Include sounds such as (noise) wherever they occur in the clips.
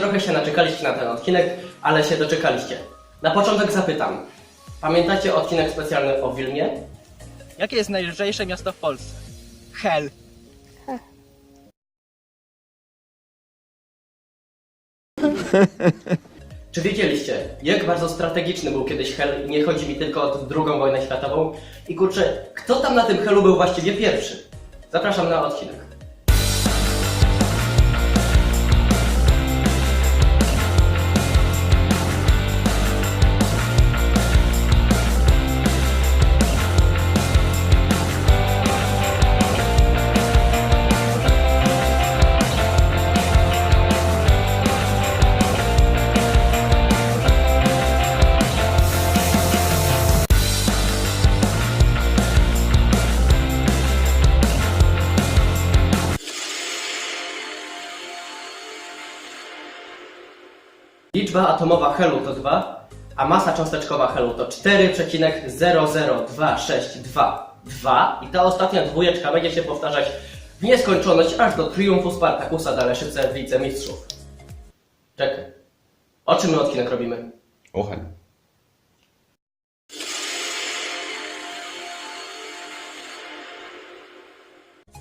trochę się naczekaliście na ten odcinek, ale się doczekaliście. Na początek zapytam. Pamiętacie odcinek specjalny o Wilnie? Jakie jest najlżejsze miasto w Polsce? Hel. (laughs) Czy wiedzieliście, jak bardzo strategiczny był kiedyś Hel nie chodzi mi tylko o II wojnę światową? I kurczę, kto tam na tym Helu był właściwie pierwszy? Zapraszam na odcinek. Liczba atomowa helu to 2, a masa cząsteczkowa helu to 4,00262. 2 i ta ostatnia dwójeczka będzie się powtarzać w nieskończoność aż do triumfu Spartakusa Daleszyce wicemistrzów. Czekaj. O czym my odcinek robimy? Ochel.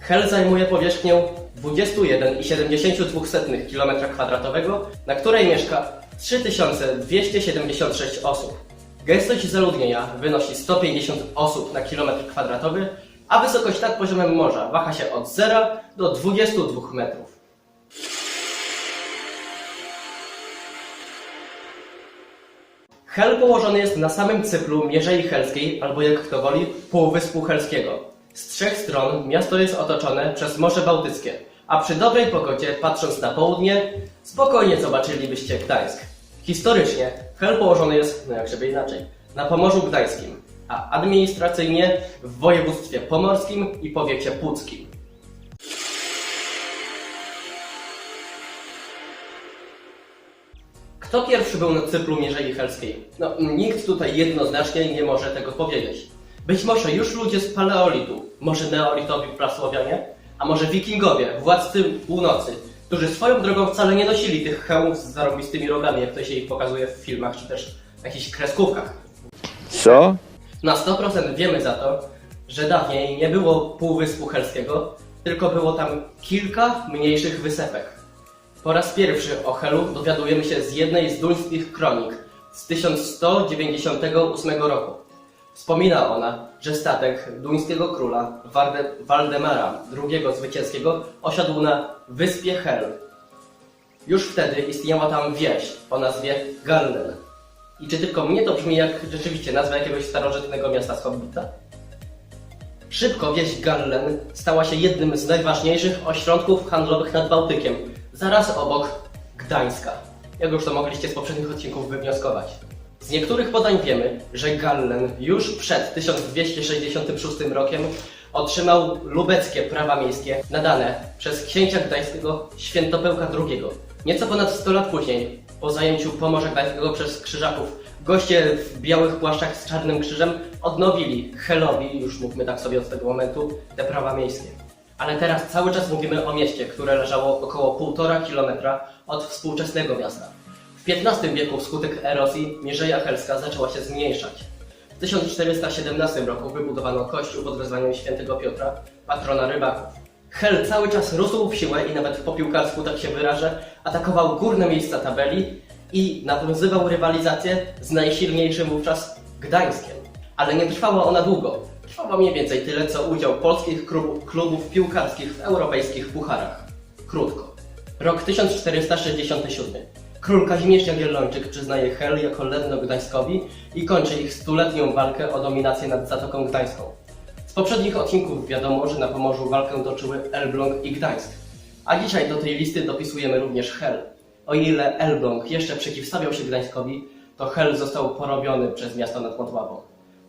Hel zajmuje powierzchnię 21,72 km2, na której mieszka 3276 osób. Gęstość zaludnienia wynosi 150 osób na kilometr kwadratowy, a wysokość nad poziomem morza waha się od 0 do 22 metrów. Hel położony jest na samym cyplu Mierzei Helskiej, albo jak kto woli, Półwyspu Helskiego. Z trzech stron miasto jest otoczone przez Morze Bałtyckie, a przy dobrej pogodzie, patrząc na południe, spokojnie zobaczylibyście Gdańsk. Historycznie Hel położony jest, no jak żeby inaczej, na Pomorzu Gdańskim, a administracyjnie w województwie pomorskim i powiecie puckim. Kto pierwszy był na cyplu Mierzei Helskiej? No, nikt tutaj jednoznacznie nie może tego powiedzieć. Być może już ludzie z paleolitu, może neolitowi prasłowianie, a może wikingowie, władcy północy, którzy swoją drogą wcale nie nosili tych hełmów z zarobistymi rogami, jak to się ich pokazuje w filmach czy też w jakichś kreskówkach. Co? Na 100% wiemy za to, że dawniej nie było Półwyspu Helskiego, tylko było tam kilka mniejszych wysepek. Po raz pierwszy o Helu dowiadujemy się z jednej z duńskich kronik z 1198 roku. Wspomina ona, że statek duńskiego króla Warde, Waldemara II Zwycięskiego osiadł na wyspie Hel. Już wtedy istniała tam wieś o nazwie Gallen. I czy tylko mnie to brzmi jak rzeczywiście nazwa jakiegoś starożytnego miasta z Hobbita? Szybko wieś Gallen stała się jednym z najważniejszych ośrodków handlowych nad Bałtykiem, zaraz obok Gdańska. Jak już to mogliście z poprzednich odcinków wywnioskować. Z niektórych podań wiemy, że Gallen już przed 1266 rokiem otrzymał lubeckie prawa miejskie nadane przez księcia gdańskiego Świętopełka II. Nieco ponad 100 lat później, po zajęciu Pomorza Gdańskiego przez Krzyżaków, goście w białych płaszczach z czarnym krzyżem odnowili Helowi, już mówmy tak sobie od tego momentu, te prawa miejskie. Ale teraz cały czas mówimy o mieście, które leżało około 1,5 kilometra od współczesnego miasta. W XV wieku wskutek erozji Mierzeja Helska zaczęła się zmniejszać. W 1417 roku wybudowano kościół pod wezwaniem świętego Piotra, patrona rybaków. Hel cały czas rósł w siłę i nawet po piłkarsku, tak się wyrażę, atakował górne miejsca tabeli i nawiązywał rywalizację z najsilniejszym wówczas Gdańskiem. Ale nie trwała ona długo. Trwała mniej więcej tyle, co udział polskich klubów piłkarskich w europejskich pucharach. Krótko. Rok 1467. Król Kazimierz Jagiellończyk przyznaje Hel jako Ledno Gdańskowi i kończy ich stuletnią walkę o dominację nad Zatoką Gdańską. Z poprzednich odcinków wiadomo, że na Pomorzu walkę toczyły Elbląg i Gdańsk. A dzisiaj do tej listy dopisujemy również Hel. O ile Elbląg jeszcze przeciwstawiał się Gdańskowi, to Hel został porobiony przez miasto nad Motławą.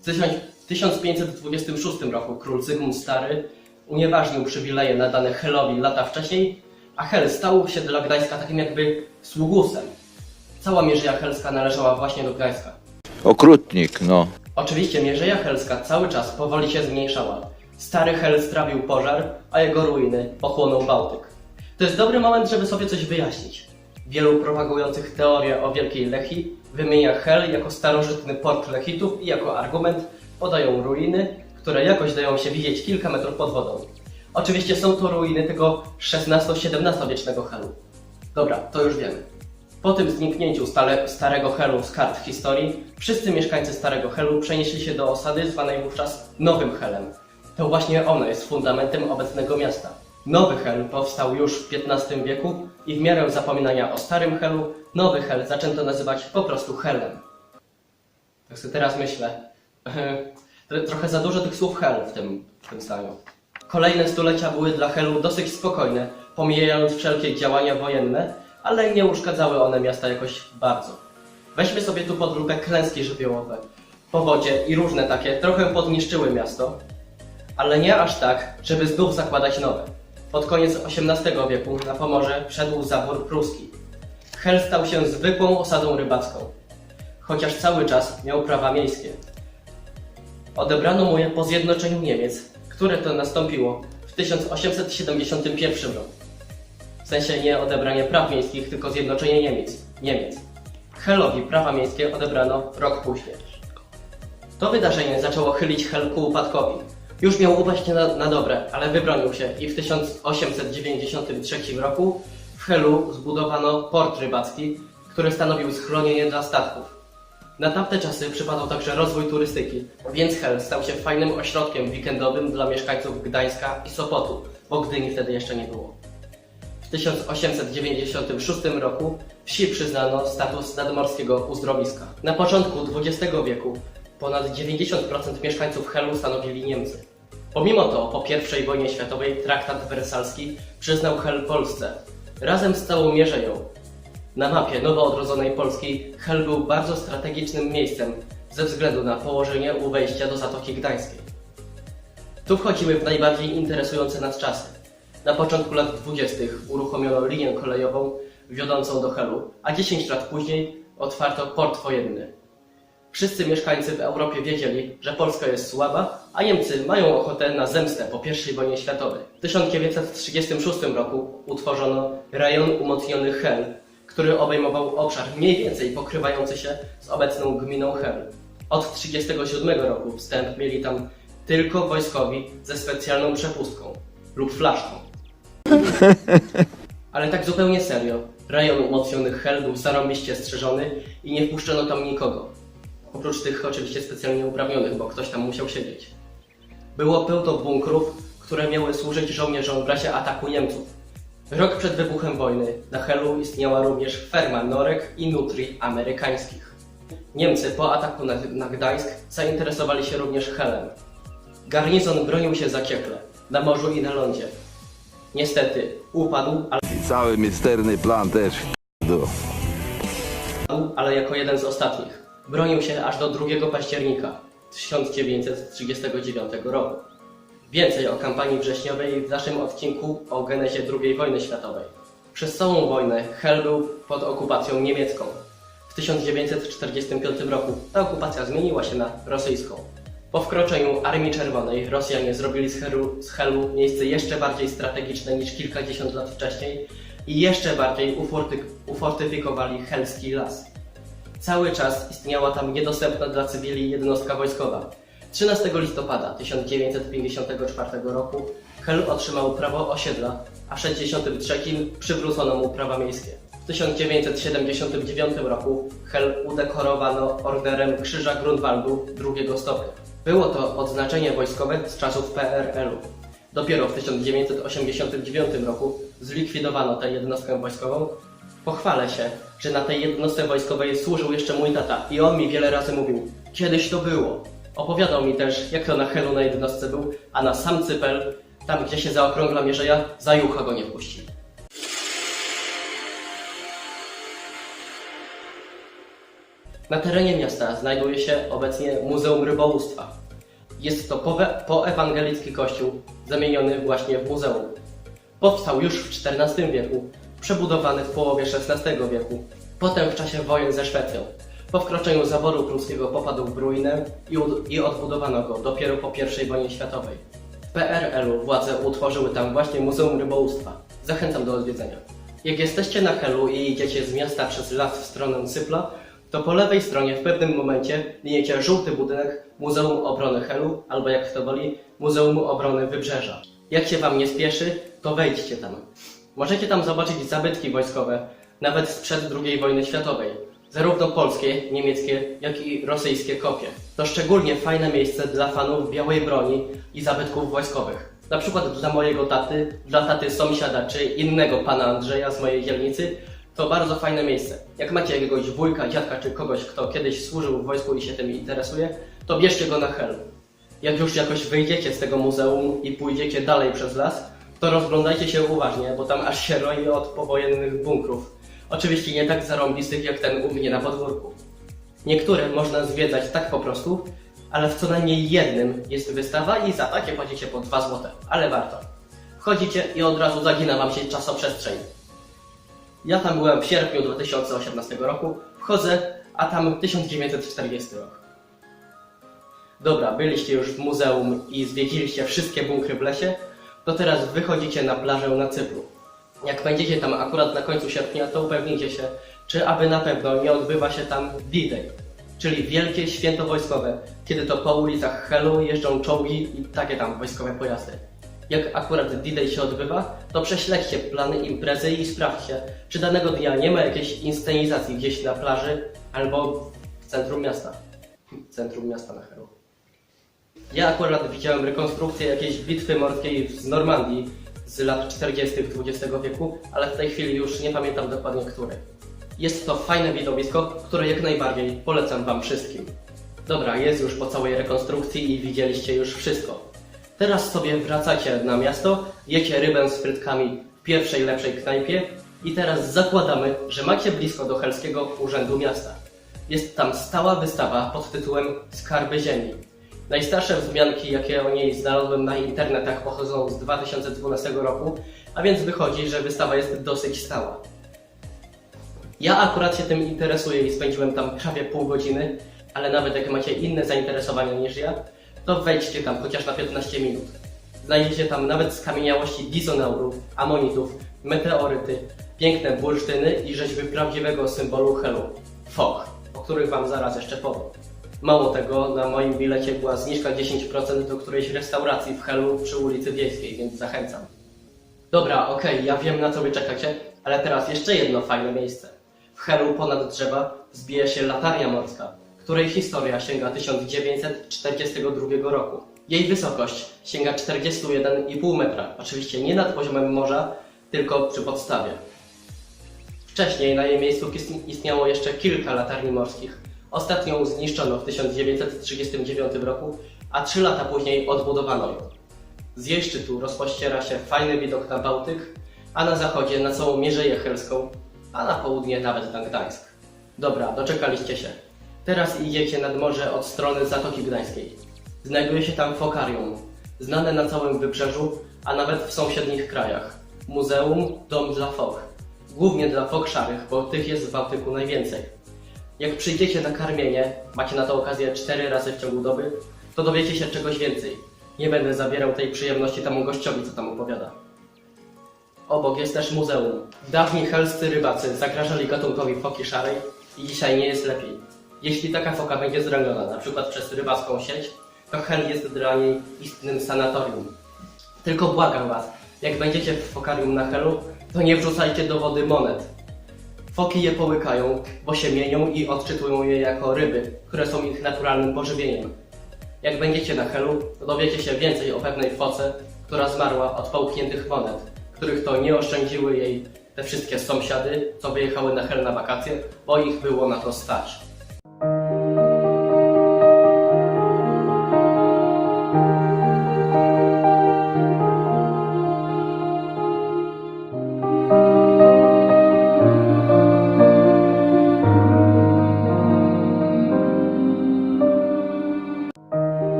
W 1526 roku król Zygmunt Stary unieważnił przywileje nadane Helowi lata wcześniej, a Hel stał się dla Gdańska takim jakby sługusem. Cała Mierzeja Helska należała właśnie do Gdańska. Okrutnik, no. Oczywiście Mierzeja Helska cały czas powoli się zmniejszała. Stary Hel strawił pożar, a jego ruiny pochłonął Bałtyk. To jest dobry moment, żeby sobie coś wyjaśnić. Wielu propagujących teorię o Wielkiej Lechi wymienia Hel jako starożytny port Lechitów i jako argument podają ruiny, które jakoś dają się widzieć kilka metrów pod wodą. Oczywiście są to ruiny tego XVI-XVII wiecznego Helu. Dobra, to już wiemy. Po tym zniknięciu stale, Starego Helu z kart historii, wszyscy mieszkańcy Starego Helu przenieśli się do osady zwanej wówczas Nowym Helem. To właśnie ono jest fundamentem obecnego miasta. Nowy Hel powstał już w XV wieku i w miarę zapominania o Starym Helu, Nowy Hel zaczęto nazywać po prostu Helem. Tak sobie teraz myślę. (laughs) tro- Trochę za dużo tych słów Hel w tym, w tym zdaniu. Kolejne stulecia były dla Helu dosyć spokojne, pomijając wszelkie działania wojenne, ale nie uszkadzały one miasta jakoś bardzo. Weźmy sobie tu pod lupę klęski żywiołowe. Powodzie i różne takie trochę podniszczyły miasto, ale nie aż tak, żeby znów zakładać nowe. Pod koniec XVIII wieku na Pomorze wszedł zabór pruski. Hel stał się zwykłą osadą rybacką, chociaż cały czas miał prawa miejskie. Odebrano mu je po zjednoczeniu Niemiec, które to nastąpiło w 1871 roku. W sensie nie odebranie praw miejskich, tylko zjednoczenie Niemiec. Niemiec. Helowi prawa miejskie odebrano rok później. To wydarzenie zaczęło chylić Hel ku upadkowi. Już miał upaść na, na dobre, ale wybronił się i w 1893 roku w Helu zbudowano port rybacki, który stanowił schronienie dla statków. Na tamte czasy przypadał także rozwój turystyki, więc Hel stał się fajnym ośrodkiem weekendowym dla mieszkańców Gdańska i Sopotu, bo Gdyni wtedy jeszcze nie było. W 1896 roku wsi przyznano status nadmorskiego uzdrowiska. Na początku XX wieku ponad 90% mieszkańców Helu stanowili Niemcy. Pomimo to po I wojnie światowej traktat wersalski przyznał Hel Polsce razem z całą Mierzeją. Na mapie nowo odrodzonej Polski Hel był bardzo strategicznym miejscem ze względu na położenie u wejścia do Zatoki Gdańskiej. Tu wchodzimy w najbardziej interesujące nas czasy. Na początku lat 20. uruchomiono linię kolejową wiodącą do Helu, a 10 lat później otwarto port wojenny. Wszyscy mieszkańcy w Europie wiedzieli, że Polska jest słaba, a Niemcy mają ochotę na zemstę po I wojnie światowej. W 1936 roku utworzono rejon umocniony Hel, który obejmował obszar mniej więcej pokrywający się z obecną gminą Hel. Od 1937 roku wstęp mieli tam tylko wojskowi ze specjalną przepustką lub flaszką. (laughs) Ale tak zupełnie serio, rejon umocniony Hel był zarąbiście strzeżony i nie wpuszczono tam nikogo. Oprócz tych oczywiście specjalnie uprawnionych, bo ktoś tam musiał siedzieć. Było pełno bunkrów, które miały służyć żołnierzom w razie ataku Niemców. Rok przed wybuchem wojny na Helu istniała również ferma norek i nutri amerykańskich. Niemcy po ataku na, na Gdańsk zainteresowali się również Helem. Garnizon bronił się zaciekle, na morzu i na lądzie. Niestety upadł, ale cały misterny plan też do. ale jako jeden z ostatnich. Bronił się aż do 2 października 1939 roku. Więcej o kampanii wrześniowej w naszym odcinku o genezie II wojny światowej. Przez całą wojnę Hel był pod okupacją niemiecką. W 1945 roku ta okupacja zmieniła się na rosyjską. Po wkroczeniu Armii Czerwonej Rosjanie zrobili z Helu, z Helu miejsce jeszcze bardziej strategiczne niż kilkadziesiąt lat wcześniej i jeszcze bardziej uforty, ufortyfikowali Helski Las. Cały czas istniała tam niedostępna dla cywili jednostka wojskowa. 13 listopada 1954 roku Hel otrzymał prawo osiedla, a w 1963 przywrócono mu prawa miejskie. W 1979 roku Hel udekorowano orderem Krzyża Grunwaldu drugiego stopnia. Było to odznaczenie wojskowe z czasów PRL-u. Dopiero w 1989 roku zlikwidowano tę jednostkę wojskową. Pochwalę się, że na tej jednostce wojskowej służył jeszcze mój tata i on mi wiele razy mówił, kiedyś to było. Opowiadał mi też, jak to na Helu na jednostce był, a na sam Cypel, tam gdzie się zaokrągla Mierzeja, za jucha go nie wpuścili. Na terenie miasta znajduje się obecnie Muzeum Rybołówstwa. Jest to poewangelicki kościół, zamieniony właśnie w muzeum. Powstał już w XIV wieku, przebudowany w połowie XVI wieku, potem w czasie wojen ze Szwecją. Po wkroczeniu zaboru pruskiego popadł w ruinę i, ud- i odbudowano go dopiero po I wojnie światowej. W PRL-u władze utworzyły tam właśnie Muzeum Rybołówstwa. Zachęcam do odwiedzenia. Jak jesteście na Helu i idziecie z miasta przez las w stronę Cypla, to po lewej stronie w pewnym momencie miniecie żółty budynek Muzeum Obrony Helu, albo jak kto woli, Muzeum Obrony Wybrzeża. Jak się wam nie spieszy, to wejdźcie tam. Możecie tam zobaczyć zabytki wojskowe, nawet sprzed II wojny światowej. Zarówno polskie, niemieckie, jak i rosyjskie kopie. To szczególnie fajne miejsce dla fanów białej broni i zabytków wojskowych. Na przykład dla mojego taty, dla taty sąsiada czy innego pana Andrzeja z mojej dzielnicy, to bardzo fajne miejsce. Jak macie jakiegoś wujka, dziadka czy kogoś, kto kiedyś służył w wojsku i się tym interesuje, to bierzcie go na hel. Jak już jakoś wyjdziecie z tego muzeum i pójdziecie dalej przez las, to rozglądajcie się uważnie, bo tam aż się roi od powojennych bunkrów. Oczywiście nie tak zarąbistych jak ten u mnie na podwórku. Niektóre można zwiedzać tak po prostu, ale w co najmniej jednym jest wystawa i za takie płacicie po 2 złote, ale warto. Wchodzicie i od razu zagina wam się czasoprzestrzeń. Ja tam byłem w sierpniu 2018 roku, wchodzę, a tam 1940 rok. Dobra, byliście już w muzeum i zwiedziliście wszystkie bunkry w lesie, to teraz wychodzicie na plażę na Cypru. Jak będziecie tam akurat na końcu sierpnia, to upewnijcie się, czy aby na pewno nie odbywa się tam D-Day, czyli wielkie święto wojskowe, kiedy to po ulicach Helu jeżdżą czołgi i takie tam wojskowe pojazdy. Jak akurat D-Day się odbywa, to prześledźcie plany imprezy i sprawdźcie, czy danego dnia nie ma jakiejś inscenizacji gdzieś na plaży albo w centrum miasta. Centrum miasta na Helu. Ja akurat widziałem rekonstrukcję jakiejś bitwy morskiej z Normandii z lat 40. XX wieku, ale w tej chwili już nie pamiętam dokładnie której. Jest to fajne widowisko, które jak najbardziej polecam Wam wszystkim. Dobra, jest już po całej rekonstrukcji i widzieliście już wszystko. Teraz sobie wracacie na miasto, jecie rybę z frytkami w pierwszej lepszej knajpie i teraz zakładamy, że macie blisko do Helskiego Urzędu Miasta. Jest tam stała wystawa pod tytułem Skarby Ziemi. Najstarsze wzmianki, jakie o niej znalazłem na internetach, pochodzą z 2012 roku, a więc wychodzi, że wystawa jest dosyć stała. Ja akurat się tym interesuję i spędziłem tam prawie pół godziny, ale nawet jak macie inne zainteresowania niż ja, to wejdźcie tam chociaż na 15 minut. Znajdziecie tam nawet skamieniałości dizonaurów, amonitów, meteoryty, piękne bursztyny i rzeźby prawdziwego symbolu Helu fok, o których Wam zaraz jeszcze powiem. Mało tego, na moim bilecie była zniżka 10% do którejś restauracji w Helu przy ulicy Wiejskiej, więc zachęcam. Dobra, okej, ja wiem na co wy czekacie, ale teraz jeszcze jedno fajne miejsce. W Helu ponad drzewa wzbija się latarnia morska, której historia sięga 1942 roku. Jej wysokość sięga 41,5 metra, oczywiście nie nad poziomem morza, tylko przy podstawie. Wcześniej na jej miejscu istni- istniało jeszcze kilka latarni morskich. Ostatnią zniszczono w 1939 roku, a trzy lata później odbudowano ją. Z jej szczytu rozpościera się fajny widok na Bałtyk, a na zachodzie na całą Mierzeję Helską, a na południe nawet na Gdańsk. Dobra, doczekaliście się. Teraz idziecie nad morze od strony Zatoki Gdańskiej. Znajduje się tam fokarium, znane na całym wybrzeżu, a nawet w sąsiednich krajach. Muzeum, dom dla fok. Głównie dla fok szarych, bo tych jest w Bałtyku najwięcej. Jak przyjdziecie na karmienie, macie na to okazję 4 razy w ciągu doby, to dowiecie się czegoś więcej. Nie będę zabierał tej przyjemności temu gościowi, co tam opowiada. Obok jest też muzeum. Dawni helscy rybacy zagrażali gatunkowi foki szarej i dzisiaj nie jest lepiej. Jeśli taka foka będzie zraniona, na przykład przez rybacką sieć, to hel jest dla niej istnym sanatorium. Tylko błagam was, jak będziecie w fokarium na helu, to nie wrzucajcie do wody monet. Foki je połykają, bo się mienią i odczytują je jako ryby, które są ich naturalnym pożywieniem. Jak będziecie na Helu, to dowiecie się więcej o pewnej foce, która zmarła od połkniętych monet, których to nie oszczędziły jej te wszystkie sąsiady, co wyjechały na Hel na wakacje, bo ich było na to stać.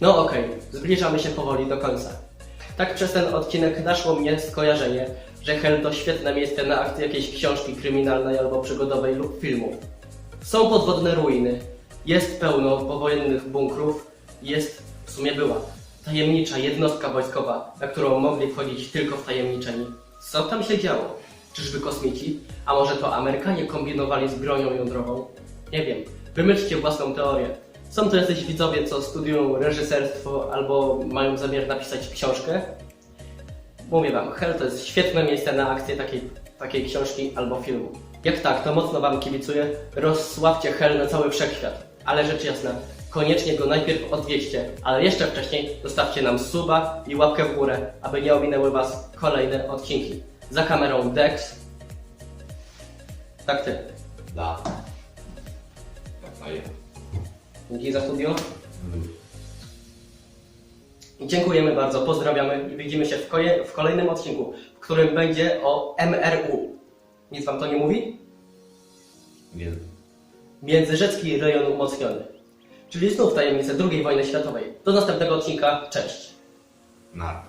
No okej, zbliżamy się powoli do końca. Tak przez ten odcinek naszło mnie skojarzenie, że Hel to świetne miejsce na akcję jakiejś książki kryminalnej albo przygodowej lub filmu. Są podwodne ruiny, jest pełno powojennych bunkrów, jest, w sumie była, tajemnicza jednostka wojskowa, na którą mogli wchodzić tylko wtajemniczeni. Co tam się działo? Czyżby kosmici? A może to Amerykanie kombinowali z bronią jądrową? Nie wiem. Wymyślcie własną teorię. Są to jacyś widzowie, co studiują reżyserstwo albo mają zamiar napisać książkę? Mówię wam, Hell to jest świetne miejsce na akcję takiej, takiej książki albo filmu. Jak tak, to mocno wam kibicuję. Rozsławcie Hell na cały wszechświat. Ale rzecz jasna, koniecznie go najpierw odwieźcie, ale jeszcze wcześniej zostawcie nam suba i łapkę w górę, aby nie ominęły was kolejne odcinki. Za kamerą Dex. Tak ty. Da. Tak, i Dzięki za studio. Dziękujemy bardzo, pozdrawiamy i widzimy się w, koje, w kolejnym odcinku, w którym będzie o MRU. Nic wam to nie mówi? nie. Międzyrzecki rejon umocniony. Czyli znów tajemnice II wojny światowej. Do następnego odcinka, cześć! Na.